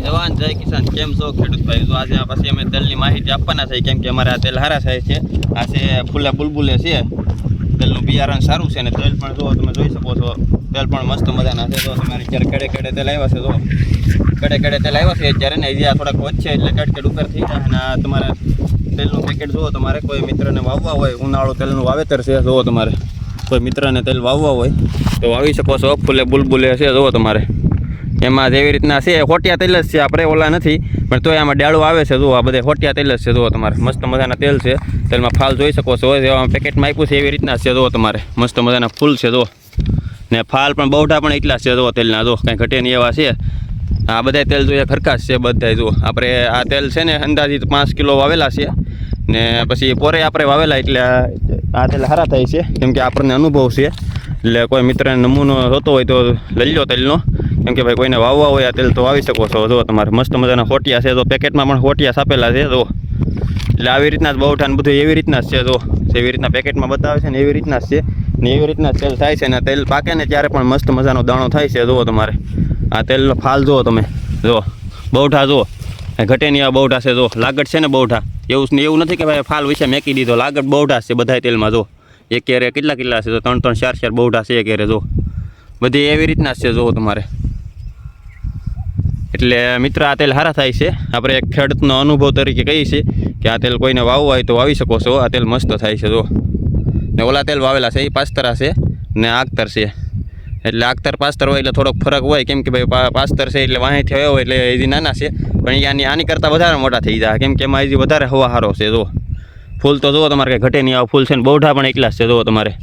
જવાન જય કિસાન. કેમ છો, ખેડૂત ભાઈ? તો આજે પછી અમે તેલની માહિતી આપવાના છે કેમ કે અમારે આ તેલ હારા થાય છે. આ છે ફૂલે બુલબુલે છે. તેલનું બિયારણ સારું છે અને તેલ પણ જો તમે જોઈ શકો છો, તેલ પણ મસ્ત મજાના છે. તો તમારે અત્યારે કડે કડે તેલ આવ્યા છે તો કડે કડે તેલ આવ્યા છે અત્યારે ને હજી આ થોડાક વધશે એટલે કડકડ ઉપર થઈ જાય અને આ તમારે તેલનું પેકેટ જુઓ, તમારે કોઈ મિત્રને વાવવા હોય, ઉનાળો તેલનું વાવેતર છે, જુઓ તમારે. કોઈ મિત્રને તેલ વાવવા હોય, તો વાવી શકો છો. ફૂલે બુલબુલે છે, જુઓ તમારે. એમાં જેવી રીતના છે, હોટિયા તેલ જ છે આપણે ઓલા નથી, પણ તોય આમાં ડાળું આવે છે, જુઓ આ બધે હોટિયા તેલ જ છે, જુઓ તમારે, મસ્ત મજાના તેલ છે, તેલમાં ફાલ જોઈ શકો છો એવા પેકેટમાં આપ્યું છે, એવી રીતના છે, જુઓ તમારે, મસ્ત મજાના ફૂલ છે, જુઓ. ને ફાલ પણ બહુઠા પણ એટલા છે, જુઓ તેલના, જુઓ, કાંઈ ઘટે નહીં એવા છે. આ બધા તેલ જોઈએ ખરખાશ છે બધા જુઓ. આપણે આ તેલ છે ને, અંદાજિત પાંચ કિલો વાવેલા છે. ને પછી પોરે આપણે વાવેલા, એટલે આ તેલ સારા થાય છે, કેમ કે આપણને અનુભવ છે. એટલે કોઈ મિત્રને નમૂનો જોતો હોય તો લઈ લો તેલનો. કેમ કે ભાઈ કોઈને વાવવા હોય આ તેલ તો વાવી શકો છો. જો તમારે મસ્ત મજાના હોટિયા છે તો પેકેટમાં પણ હોટિયા છાપેલા છે, જો. એટલે આવી રીતના જ બહુઠાને બધું એવી રીતના જ છે, જો. એવી રીતના પેકેટમાં બતાવે છે ને એવી રીતના જ છે. ને એવી રીતના તેલ થાય છે ને તેલ પાકે ને ત્યારે પણ મસ્ત મજાનો દાણો થાય છે જુઓ તમારે. આ તેલનો ફાલ જુઓ તમે જુઓ બહુઠા જુઓ. ઘટે આ બહુઠા છે, જો. લાગટ છે ને બહુઠા. એવું ને એવું નથી કે ભાઈ ફાલ વિશે મેકી દીધો. લાગટ બહુઠા છે બધા તેલમાં, જો. એક કેરે કેટલા કેટલા છે તો ત્રણ ત્રણ ચાર ચાર બહુઠા છે એક કેરે, જો. બધી એવી રીતના જ છે જુઓ તમારે. એટલે મિત્ર, આ તેલ સારા થાય છે. આપણે એક ખેડૂતનો અનુભવ તરીકે કહીએ છીએ કે આ તેલ કોઈને વાવવું હોય તો વાવી શકો છો. આ તેલ મસ્ત થાય છે, જો. ને ઓલા તેલ વાવેલા છે, એ પાસ્તરા છે ને આગતર છે. એટલે આગતર પાસ્તર હોય એટલે થોડોક ફરક હોય. કેમ કે ભાઈ પાસ્તર છે એટલે વાંહેથી આવ્યો હોય એટલે હજી નાના છે. પણ આની આની કરતાં વધારે મોટા થઈ જાય. કેમ કે એમાં હજી વધારે હવા હારો છે, જો. ફૂલ તો જુઓ તમારે કંઈ ઘટે નહીં. આવા ફૂલ છે ને બહુઢા પણ એકલા છે, જુઓ તમારે.